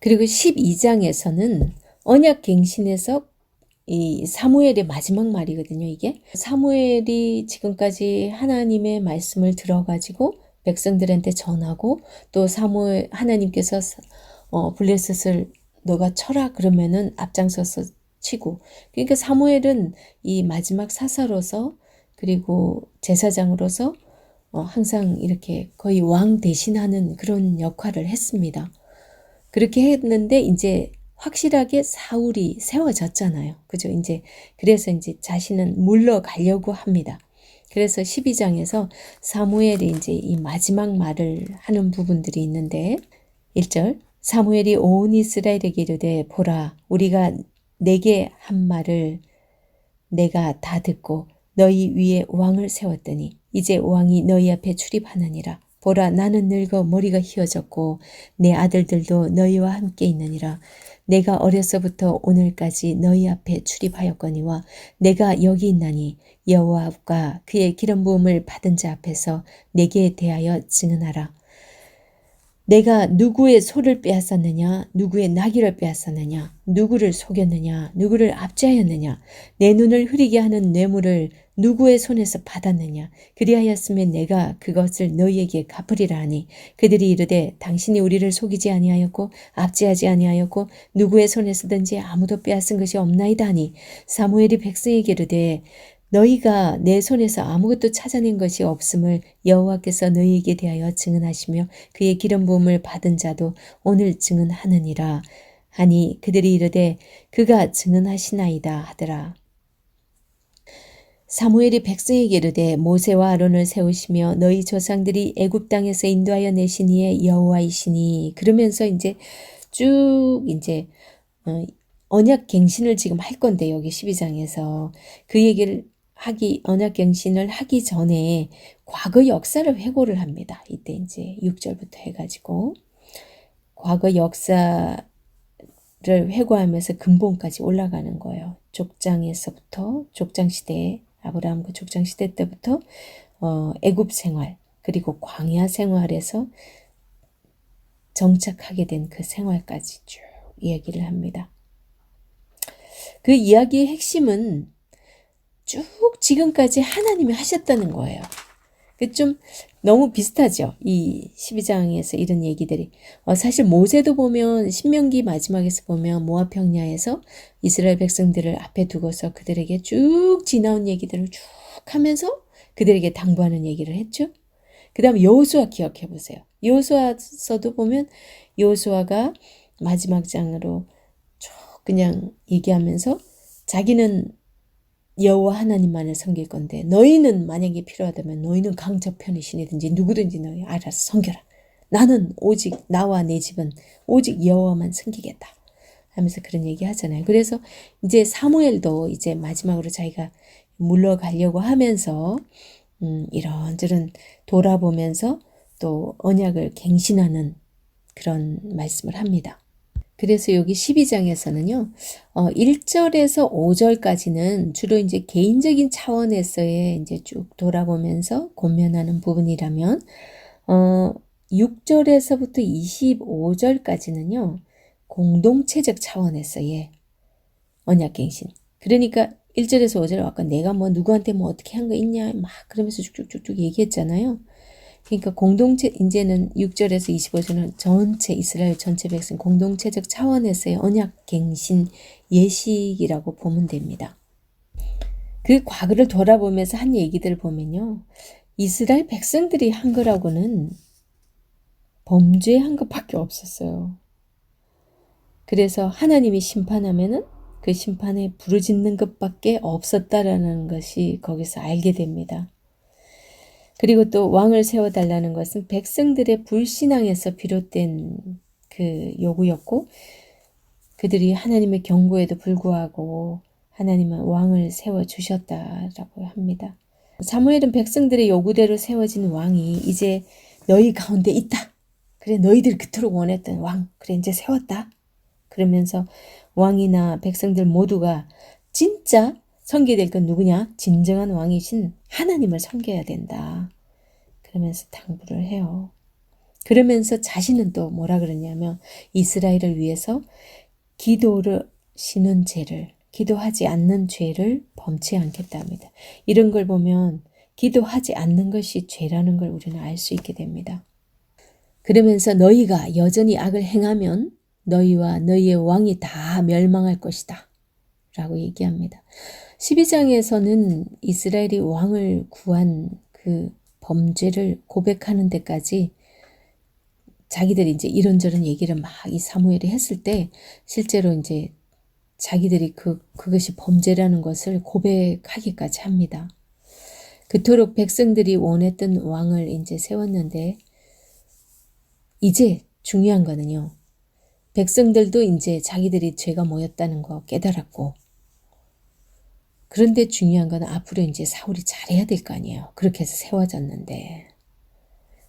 그리고 12장에서는 언약 갱신에서 이 사무엘의 마지막 말이거든요, 이게. 사무엘이 지금까지 하나님의 말씀을 들어가지고 백성들한테 전하고 또 사무엘 하나님께서 어, 블레셋을 너가 쳐라 그러면은 앞장서서 치고 그러니까 사무엘은 이 마지막 사사로서 그리고 제사장으로서 어, 항상 이렇게 거의 왕 대신하는 그런 역할을 했습니다. 그렇게 했는데 이제 확실하게 사울이 세워졌잖아요. 그죠? 이제 그래서 이제 자신은 물러가려고 합니다. 그래서 12장에서 사무엘이 이제 이 마지막 말을 하는 부분들이 있는데 1절 사무엘이 온 이스라엘에게 이르되 보라 우리가 내게 한 말을 내가 다 듣고 너희 위에 왕을 세웠더니 이제 왕이 너희 앞에 출입하느니라. 보라 나는 늙어 머리가 휘어졌고 내 아들들도 너희와 함께 있느니라. 내가 어려서부터 오늘까지 너희 앞에 출입하였거니와 내가 여기 있나니 여호와가 그의 기름 부음을 받은 자 앞에서 내게 대하여 증언하라 내가 누구의 소를 빼앗았느냐? 누구의 나귀를 빼앗았느냐? 누구를 속였느냐? 누구를 압제하였느냐? 내 눈을 흐리게 하는 뇌물을 누구의 손에서 받았느냐? 그리하였으면 내가 그것을 너희에게 갚으리라 하니 그들이 이르되 당신이 우리를 속이지 아니하였고 압제하지 아니하였고 누구의 손에서든지 아무도 빼앗은 것이 없나이다 하니 사무엘이 백성에게 이르되 너희가 내 손에서 아무것도 찾아낸 것이 없음을 여호와께서 너희에게 대하여 증언하시며 그의 기름 부음을 받은 자도 오늘 증언하느니라 하니 그들이 이르되 그가 증언하시나이다 하더라. 사무엘이 백성에게 이르되 모세와 아론을 세우시며 너희 조상들이 애굽 땅에서 인도하여 내신 이의 여호와이시니 그러면서 이제 쭉 이제 어, 언약 갱신을 지금 할 건데 여기 12장에서 그 얘기를 하기 언약갱신을 하기 전에 과거 역사를 회고를 합니다. 이때 이제 6절부터 해가지고 과거 역사를 회고하면서 근본까지 올라가는 거예요. 족장에서부터 족장 시대 아브라함 그 족장 시대 때부터 어, 애굽 생활 그리고 광야 생활에서 정착하게 된 그 생활까지 쭉 이야기를 합니다. 그 이야기의 핵심은 쭉 지금까지 하나님이 하셨다는 거예요. 그좀 너무 비슷하죠. 이 12장에서 이런 얘기들이. 어, 사실 모세도 보면 신명기 마지막에서 보면 모압 평야에서 이스라엘 백성들을 앞에 두고서 그들에게 쭉 지나온 얘기들을 쭉 하면서 그들에게 당부하는 얘기를 했죠. 그 다음에 여호수아 기억해 보세요. 여호수아서도 보면 여호수아가 마지막 장으로 쭉 그냥 얘기하면서 자기는 여호와 하나님만을 섬길 건데 너희는 만약에 필요하다면 너희는 강저편의 신이든지 누구든지 너희 알아서 섬겨라. 나는 오직 나와 내 집은 오직 여호와만 섬기겠다. 하면서 그런 얘기 하잖아요. 그래서 이제 사무엘도 이제 마지막으로 자기가 물러가려고 하면서 음, 이런저런 돌아보면서 또 언약을 갱신하는 그런 말씀을 합니다. 그래서 여기 12장에서는요, 어, 1절에서 5절까지는 주로 이제 개인적인 차원에서의 이제 쭉 돌아보면서 고면하는 부분이라면, 어, 6절에서부터 25절까지는요, 공동체적 차원에서의 언약갱신. 그러니까 1절에서 5절 아까 내가 뭐 누구한테 뭐 어떻게 한 거 있냐 막 그러면서 쭉쭉쭉쭉 얘기했잖아요. 그러니까 공동체 이제는 6절에서 25절은 전체 이스라엘 전체 백성 공동체적 차원에서의 언약 갱신 예식이라고 보면 됩니다. 그 과거를 돌아보면서 한 얘기들을 보면요. 이스라엘 백성들이 한 거라고는 범죄한 것밖에 없었어요. 그래서 하나님이 심판하면은 그 심판에 부르짖는 것밖에 없었다라는 것이 거기서 알게 됩니다. 그리고 또 왕을 세워달라는 것은 백성들의 불신앙에서 비롯된 그 요구였고 그들이 하나님의 경고에도 불구하고 하나님은 왕을 세워 주셨다라고 합니다. 사무엘은 백성들의 요구대로 세워진 왕이 이제 너희 가운데 있다. 그래 너희들 그토록 원했던 왕 그래 이제 세웠다. 그러면서 왕이나 백성들 모두가 진짜 섬기될 건 누구냐? 진정한 왕이신 하나님을 섬겨야 된다. 그러면서 당부를 해요. 그러면서 자신은 또 뭐라 그러냐면 이스라엘을 위해서 기도를 쉬는 죄를 기도하지 않는 죄를 범치 않겠답니다. 이런 걸 보면 기도하지 않는 것이 죄라는 걸 우리는 알 수 있게 됩니다. 그러면서 너희가 여전히 악을 행하면 너희와 너희의 왕이 다 멸망할 것이다. 라고 얘기합니다. 12장에서는 이스라엘이 왕을 구한 그 범죄를 고백하는 데까지 자기들이 이제 이런저런 얘기를 막 이 사무엘이 했을 때 실제로 이제 자기들이 그, 그것이 범죄라는 것을 고백하기까지 합니다. 그토록 백성들이 원했던 왕을 이제 세웠는데, 이제 중요한 거는요. 백성들도 이제 자기들이 죄가 뭐였다는 거 깨달았고, 그런데 중요한 건 앞으로 이제 사울이 잘해야 될 거 아니에요. 그렇게 해서 세워졌는데.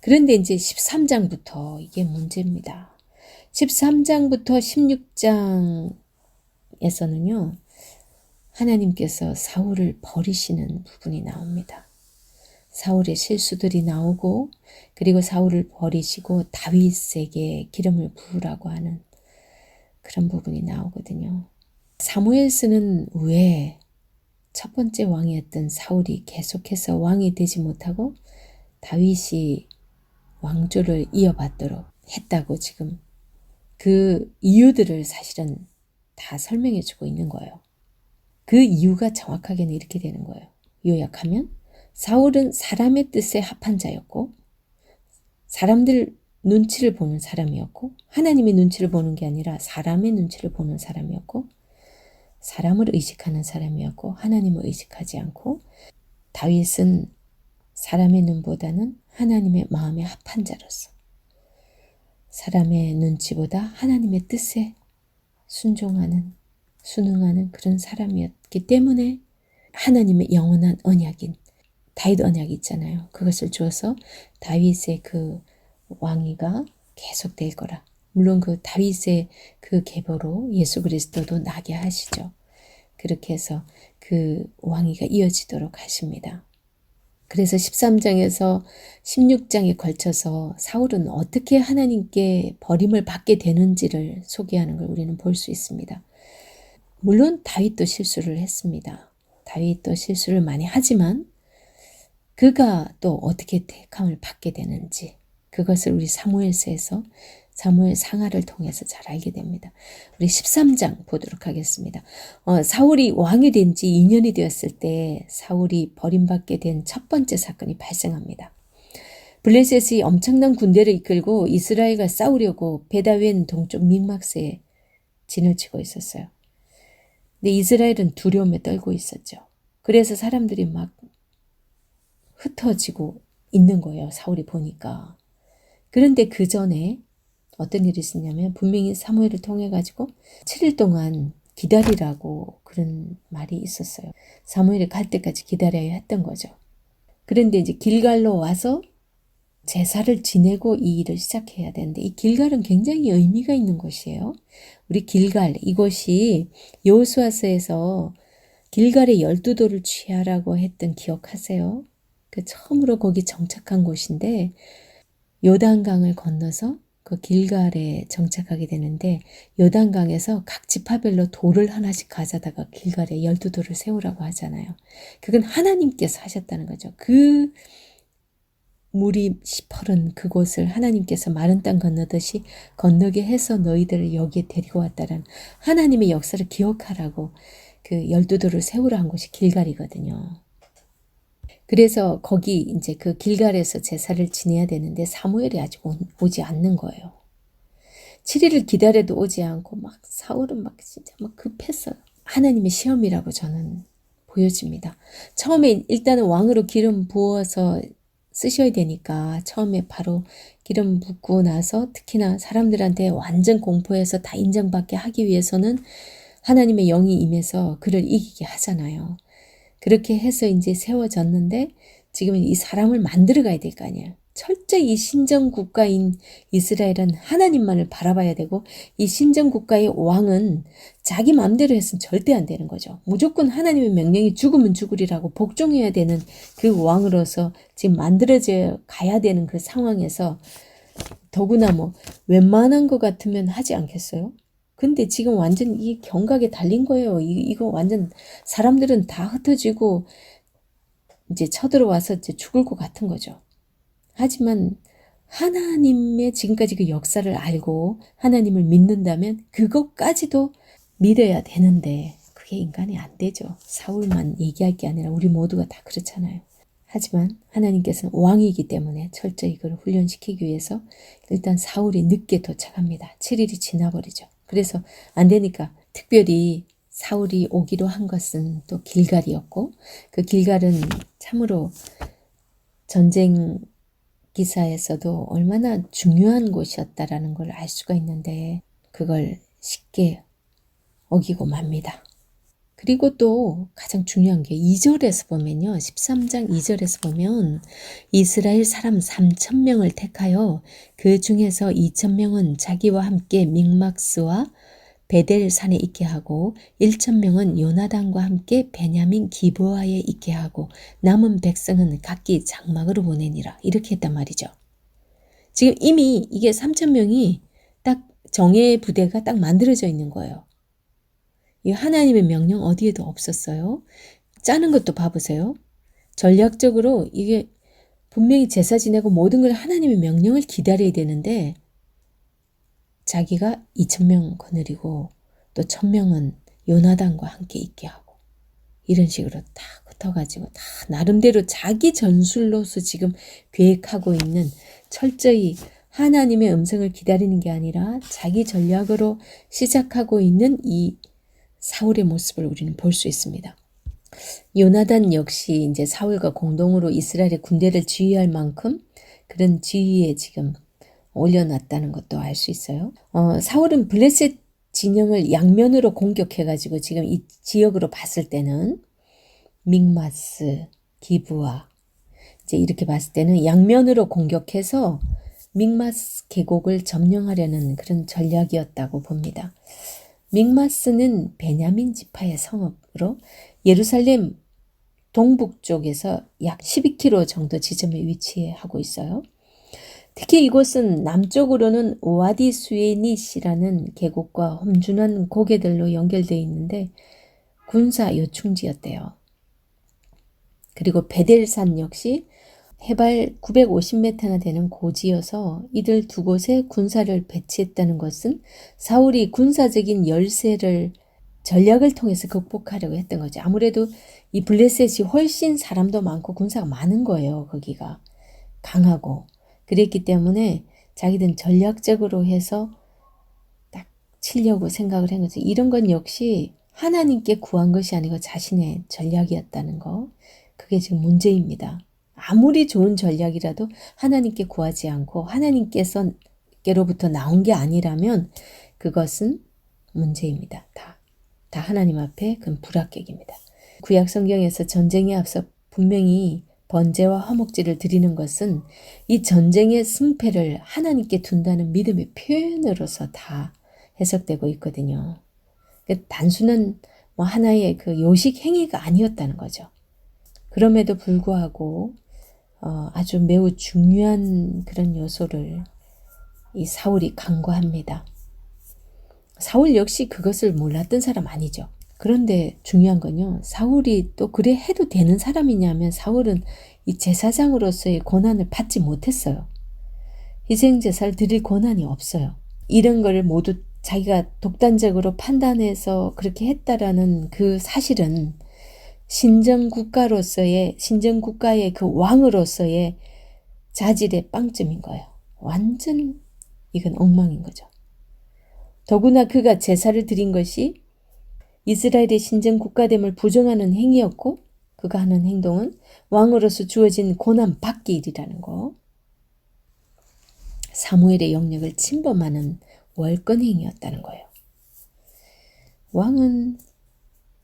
그런데 이제 13장부터 이게 문제입니다. 13장부터 16장에서는요, 하나님께서 사울을 버리시는 부분이 나옵니다. 사울의 실수들이 나오고, 그리고 사울을 버리시고 다윗에게 기름을 부으라고 하는 그런 부분이 나오거든요. 사무엘스는 왜 첫 번째 왕이었던 사울이 계속해서 왕이 되지 못하고 다윗이 왕조를 이어받도록 했다고 지금 그 이유들을 사실은 다 설명해 주고 있는 거예요. 그 이유가 정확하게는 이렇게 되는 거예요. 요약하면 사울은 사람의 뜻에 합한 자였고 사람들 눈치를 보는 사람이었고 하나님의 눈치를 보는 게 아니라 사람의 눈치를 보는 사람이었고 사람을 의식하는 사람이었고 하나님을 의식하지 않고 다윗은 사람의 눈보다는 하나님의 마음에 합한 자로서 사람의 눈치보다 하나님의 뜻에 순종하는 순응하는 그런 사람이었기 때문에 하나님의 영원한 언약인 다윗 언약이 있잖아요. 그것을 주어서 다윗의 그 왕위가 계속될 거라. 물론 그 다윗의 그 계보로 예수 그리스도도 나게 하시죠. 그렇게 해서 그 왕위가 이어지도록 하십니다. 그래서 13장에서 16장에 걸쳐서 사울은 어떻게 하나님께 버림을 받게 되는지를 소개하는 걸 우리는 볼 수 있습니다. 물론 다윗도 실수를 했습니다. 다윗도 실수를 많이 하지만 그가 또 어떻게 택함을 받게 되는지 그것을 우리 사무엘서에서 사무엘 상하를 통해서 잘 알게 됩니다. 우리 13장 보도록 하겠습니다. 어, 사울이 왕이 된 지 2년이 되었을 때 사울이 버림받게 된 첫 번째 사건이 발생합니다. 블레셋이 엄청난 군대를 이끌고 이스라엘과 싸우려고 베다웬 동쪽 믹막스에 진을 치고 있었어요. 근데 이스라엘은 두려움에 떨고 있었죠. 그래서 사람들이 막 흩어지고 있는 거예요. 사울이 보니까. 그런데 그 전에 어떤 일이 있었냐면 분명히 사무엘을 통해 가지고 7일 동안 기다리라고 그런 말이 있었어요. 사무엘이 갈 때까지 기다려야 했던 거죠. 그런데 이제 길갈로 와서 제사를 지내고 이 일을 시작해야 되는데 이 길갈은 굉장히 의미가 있는 곳이에요. 우리 길갈 이곳이 여호수아서에서 길갈의 열두 돌을 취하라고 했던 기억하세요? 그 처음으로 거기 정착한 곳인데 요단강을 건너서 그 길갈에 정착하게 되는데 요단강에서 각 지파별로 돌을 하나씩 가져다가 길갈에 열두 돌을 세우라고 하잖아요. 그건 하나님께서 하셨다는 거죠. 그 물이 시퍼른 그곳을 하나님께서 마른 땅 건너듯이 건너게 해서 너희들을 여기에 데리고 왔다는 하나님의 역사를 기억하라고 그 열두 돌을 세우라 한 곳이 길갈이거든요. 그래서 거기 이제 그 길갈에서 제사를 지내야 되는데 사무엘이 아직 오, 지 않는 거예요. 7일을 기다려도 오지 않고 막 사울은 막 진짜 막 급했어요. 하나님의 시험이라고 저는 보여집니다. 처음에 일단은 왕으로 기름 부어서 쓰셔야 되니까 처음에 바로 기름 붓고 나서 특히나 사람들한테 완전 공포해서 다 인정받게 하기 위해서는 하나님의 영이 임해서 그를 이기게 하잖아요. 그렇게 해서 이제 세워졌는데 지금은 이 사람을 만들어 가야 될 거 아니에요. 철저히 이 신정 국가인 이스라엘은 하나님만을 바라봐야 되고 이 신정 국가의 왕은 자기 마음대로 했으면 절대 안 되는 거죠. 무조건 하나님의 명령이 죽으면 죽으리라고 복종해야 되는 그 왕으로서 지금 만들어져 가야 되는 그 상황에서 더구나 뭐 웬만한 것 같으면 하지 않겠어요? 근데 지금 완전 이 경각에 달린 거예요. 이, 이거 완전 사람들은 다 흩어지고 이제 쳐들어와서 이제 죽을 것 같은 거죠. 하지만 하나님의 지금까지 그 역사를 알고 하나님을 믿는다면 그것까지도 믿어야 되는데 그게 인간이 안 되죠. 사울만 얘기할 게 아니라 우리 모두가 다 그렇잖아요. 하지만 하나님께서는 왕이기 때문에 철저히 그걸 훈련시키기 위해서 일단 사울이 늦게 도착합니다. 7일이 지나버리죠. 그래서 안 되니까 특별히 사울이 오기로 한 것은 또 길갈이었고 그 길갈은 참으로 전쟁 기사에서도 얼마나 중요한 곳이었다라는 걸 알 수가 있는데 그걸 쉽게 어기고 맙니다. 그리고 또 가장 중요한 게 2절에서 보면요. 13장 2절에서 보면 이스라엘 사람 3천 명을 택하여 그 중에서 2천 명은 자기와 함께 믹막스와 베델 산에 있게 하고 1천 명은 요나단과 함께 베냐민 기브아에 있게 하고 남은 백성은 각기 장막으로 보내니라 이렇게 했단 말이죠. 지금 이미 이게 3천 명이 딱 정예 부대가 딱 만들어져 있는 거예요. 이 하나님의 명령 어디에도 없었어요. 짜는 것도 봐보세요. 전략적으로 이게 분명히 제사 지내고 모든 걸 하나님의 명령을 기다려야 되는데 자기가 2천 명 거느리고 또 1,000명은 요나단과 함께 있게 하고 이런 식으로 다 흩어가지고 다 나름대로 자기 전술로서 지금 계획하고 있는 철저히 하나님의 음성을 기다리는 게 아니라 자기 전략으로 시작하고 있는 이 사울의 모습을 우리는 볼 수 있습니다. 요나단 역시 이제 사울과 공동으로 이스라엘의 군대를 지휘할 만큼 그런 지휘에 지금 올려놨다는 것도 알 수 있어요. 어, 사울은 블레셋 진영을 양면으로 공격해가지고 지금 이 지역으로 봤을 때는 믹마스, 기부아 이제 이렇게 봤을 때는 양면으로 공격해서 믹마스 계곡을 점령하려는 그런 전략이었다고 봅니다. 믹마스는 베냐민 지파의 성읍으로 예루살렘 동북쪽에서 약 12km 정도 지점에 위치하고 있어요. 특히 이곳은 남쪽으로는 오아디 수에닛이라는 계곡과 험준한 고개들로 연결되어 있는데 군사 요충지였대요. 그리고 베델산 역시 해발 950m나 되는 고지여서 이들 두 곳에 군사를 배치했다는 것은 사울이 군사적인 열세를 전략을 통해서 극복하려고 했던 거죠. 아무래도 이 블레셋이 훨씬 사람도 많고 군사가 많은 거예요. 거기가 강하고 그랬기 때문에 자기들은 전략적으로 해서 딱 치려고 생각을 한 거죠. 이런 건 역시 하나님께 구한 것이 아니고 자신의 전략이었다는 거. 그게 지금 문제입니다. 아무리 좋은 전략이라도 하나님께 구하지 않고 하나님께서로부터 나온 게 아니라면 그것은 문제입니다. 다. 다 하나님 앞에 그건 불합격입니다. 구약 성경에서 전쟁에 앞서 분명히 번제와 화목제를 드리는 것은 이 전쟁의 승패를 하나님께 둔다는 믿음의 표현으로서 다 해석되고 있거든요. 그 단순한 뭐 하나의 그 요식 행위가 아니었다는 거죠. 그럼에도 불구하고 어, 아주 매우 중요한 그런 요소를 이 사울이 간과합니다. 사울 역시 그것을 몰랐던 사람 아니죠. 그런데 중요한 건요. 사울이 또 그래 해도 되는 사람이냐면 사울은 이 제사장으로서의 권한을 받지 못했어요. 희생 제사를 드릴 권한이 없어요. 이런 걸 모두 자기가 독단적으로 판단해서 그렇게 했다라는 그 사실은 신정 국가로서의 신정 국가의 그 왕으로서의 자질의 빵점인 거예요. 완전 이건 엉망인 거죠. 더구나 그가 제사를 드린 것이 이스라엘의 신정 국가됨을 부정하는 행위였고 그가 하는 행동은 왕으로서 주어진 고난 받기 일이라는 거. 사무엘의 영역을 침범하는 월권 행위였다는 거예요. 왕은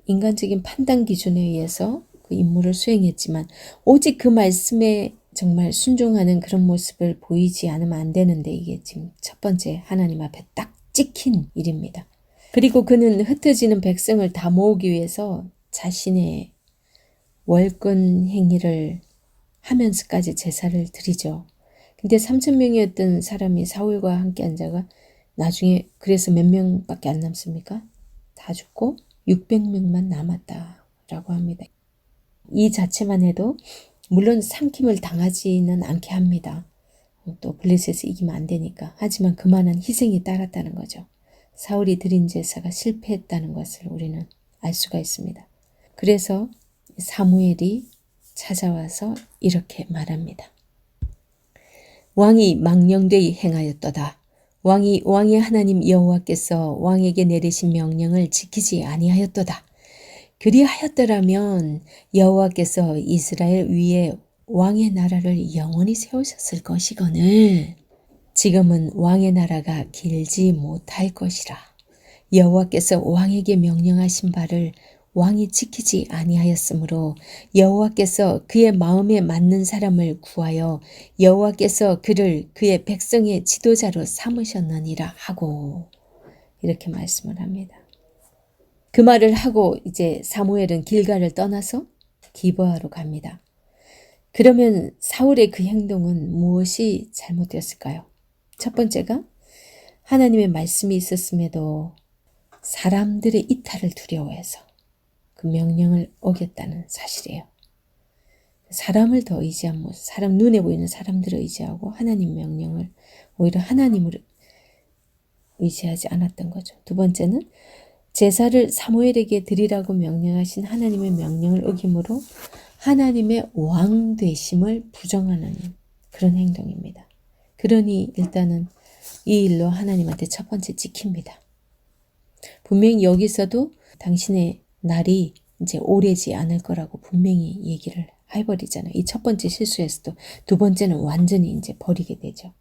인간적인 판단 기준에 의해서 그 임무를 수행했지만 오직 그 말씀에 정말 순종하는 그런 모습을 보이지 않으면 안 되는데 이게 지금 첫 번째 하나님 앞에 딱 찍힌 일입니다. 그리고 그는 흩어지는 백성을 다 모으기 위해서 자신의 월권 행위를 하면서까지 제사를 드리죠. 근데 3천 명이었던 사람이 사울과 함께 한 자가 나중에 그래서 몇 명밖에 안 남습니까? 다 죽고 600명만 남았다라고 합니다. 이 자체만 해도 물론 삼킴을 당하지는 않게 합니다. 또 블레셋에 이기면 안 되니까. 하지만 그만한 희생이 따랐다는 거죠. 사울이 드린 제사가 실패했다는 것을 우리는 알 수가 있습니다. 그래서 사무엘이 찾아와서 이렇게 말합니다. 왕이 망령되이 행하였도다. 왕이 왕의 하나님 여호와께서 왕에게 내리신 명령을 지키지 아니하였도다. 그리하였더라면 여호와께서 이스라엘 위에 왕의 나라를 영원히 세우셨을 것이거늘 지금은 왕의 나라가 길지 못할 것이라 여호와께서 왕에게 명령하신 바를 왕이 지키지 아니하였으므로 여호와께서 그의 마음에 맞는 사람을 구하여 여호와께서 그를 그의 백성의 지도자로 삼으셨느니라 하고 이렇게 말씀을 합니다. 그 말을 하고 이제 사무엘은 길가를 떠나서 기버하러 갑니다. 그러면 사울의 그 행동은 무엇이 잘못되었을까요? 첫 번째가 하나님의 말씀이 있었음에도 사람들의 이탈을 두려워해서 그 명령을 어겼다는 사실이에요. 사람을 더 의지하고 사람 눈에 보이는 사람들을 의지하고 하나님 명령을 오히려 하나님을 의지하지 않았던 거죠. 두 번째는 제사를 사무엘에게 드리라고 명령하신 하나님의 명령을 어김으로 하나님의 왕 되심을 부정하는 그런 행동입니다. 그러니 일단은 이 일로 하나님한테 첫 번째 찍힙니다. 분명히 여기서도 당신의 날이 이제 오래지 않을 거라고 분명히 얘기를 해버리잖아요. 이 첫 번째 실수에서도 두 번째는 완전히 이제 버리게 되죠.